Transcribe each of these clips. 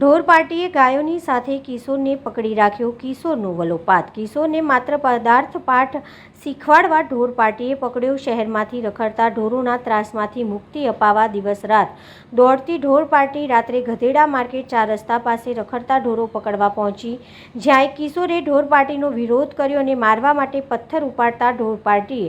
ઢોર પાર્ટીએ ગાયોની સાથે કિશોરને પકડી રાખ્યો. કિશોરનો વલોપાત. કિશોરને માત્ર પદાર્થ પાઠ શીખવાડવા ઢોર પાર્ટીએ પકડ્યો. શહેરમાંથી રખડતા ઢોરોના ત્રાસમાંથી મુક્તિ અપાવવા દિવસ રાત દોડતી ઢોર પાર્ટી રાત્રે ગધેડા માર્કેટ ચાર રસ્તા પાસે રખડતા ઢોરો પકડવા પહોંચી. જ્યાં કિશોરે ઢોર પાર્ટીનો વિરોધ કર્યો અને મારવા માટે પથ્થર ઉપાડતા ઢોર પાર્ટીએ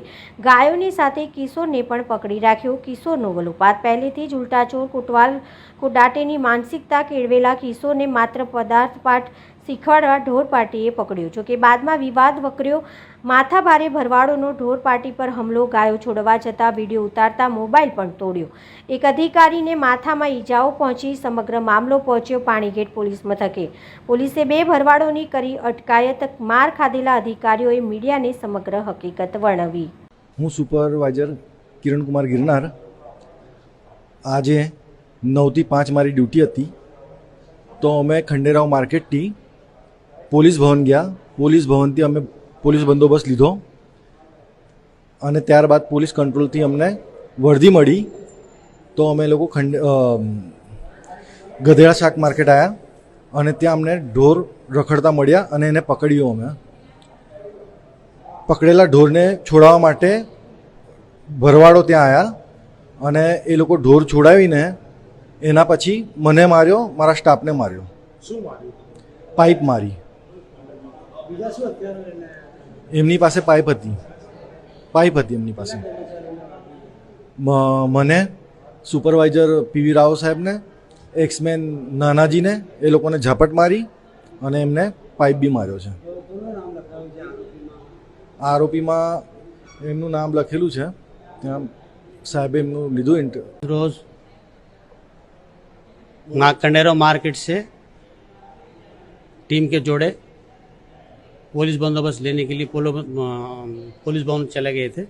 ગાયોની સાથે કિશોરને પણ પકડી રાખ્યો. કિશોરનો વલોપાત પહેલેથી જ ઉલટાચોર, કોટવાલ, કોડાટેની માનસિકતા કેળવેલા કિશોરને માત્ર પદાર્થ પાઠ શીખવાડવા ઢોર પાર્ટીએ પકડ્યો. જોકે બાદમાં વિવાદ વકર્યો. માથાભારે ભરવાડોનો ઢોરપાટી પર હમલો ગાયો છોડવા જતાં વીડિયો ઉતારતા મોબાઈલ પણ તોડ્યો. એક અધિકારીને માથામાં ઈજાઓ પહોંચી સમગ્ર મામલો પહોંચ્યો પાણીગેટ પોલીસ મથકે. પોલીસે બે ભરવાડોની કરી અટકાયત માર ખાધેલા અધિકારીઓએ મીડિયાને સમગ્ર હકીકત વર્ણવી. હું સુપરવાઇઝર કિરણકુમાર ગિરનાર. આજે નવથી પાંચ મારી ડ્યુટી હતી. તો અમે ખંડેરાવ માર્કેટથી પોલીસ ભવન ગયા. પોલીસ ભવનથી અમે પોલીસ બંદોબસ્ત લીધો. અને ત્યારબાદ પોલીસ કંટ્રોલથી અમને વર્ધી મળી. તો અમે લોકો ખંડ ગધેડા શાક માર્કેટ આવ્યા અને ત્યાં અમને ઢોર રખડતા મળ્યા અને એને પકડ્યો અમે. પકડેલા ઢોરને છોડાવવા માટે ભરવાડો ત્યાં આવ્યા અને એ લોકો ઢોર છોડાવીને એના પછી મને માર્યો મારા સ્ટાફને માર્યો. શું માર્યું? પાઇપ મારી. એમની પાસે પાઇપ હતી. પાઇપ હતી એમની પાસે. મને સુપરવાઇઝર પીવી રાવ સાહેબને એક્સમેન નાનાજીને એ લોકોને ઝાપટ મારી અને એમને પાઇપ બી માર્યો છે. આરોપીમાં? એમનું નામ લખેલું છે. ત્યાં સાહેબે એમનું લીધું રોજ कंडेरो मार्केट से टीम के जोड़े पुलिस बंदोबस्त लेने के लिए पोलो पुलिस भवन चले गए थे।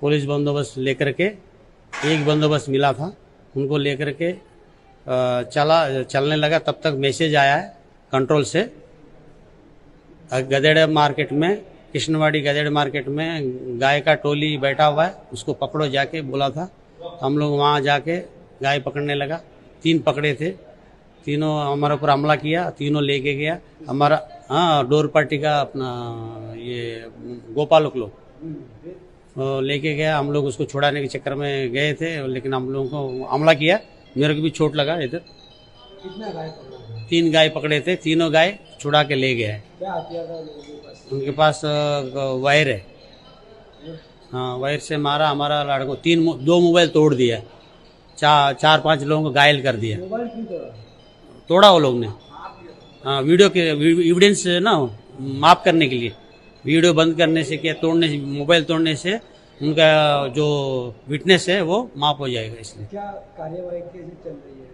पुलिस बंदोबस्त लेकर के एक बंदोबस्त मिला था। उनको लेकर के चला, चलने लगा। तब तक मैसेज आया है कंट्रोल से। गदेड़े मार्केट में कृष्णवाड़ी गदेड़े मार्केट में गाय का टोली बैठा हुआ है। उसको पकड़ो जाके, बोला था। हम लोग वहाँ जाके गाय पकड़ने लगा। तीन पकड़े थे। तीनों हमारे ऊपर हमला किया तीनों लेके गया। हमारा हाँ डोर पार्टी का अपना ये गोपालक लोग लेके गया हम लोग उसको छुड़ाने के चक्कर में गए थे लेकिन हम लोगों को हमला किया। मेरे को भी चोट लगा इधर। कितना गाय तीन गाय पकड़े थे तीनों गाय छुड़ा के ले गया है उनके पास? वायर है। हाँ वायर से मारा हमारा लड़को तीन दो मोबाइल तोड़ दिया। चार चार, पाँच लोगों को घायल कर दिया। तोड़ा तोड़ा वो लोग ने। हाँ वीडियो के एविडेंस ना, माफ़ करने के लिए। वीडियो बंद करने से क्या, तोड़ने से, मोबाइल तोड़ने से उनका जो विटनेस है, वो माफ़ हो जाएगा इसलिए। क्या कार्यवाही चल रही है?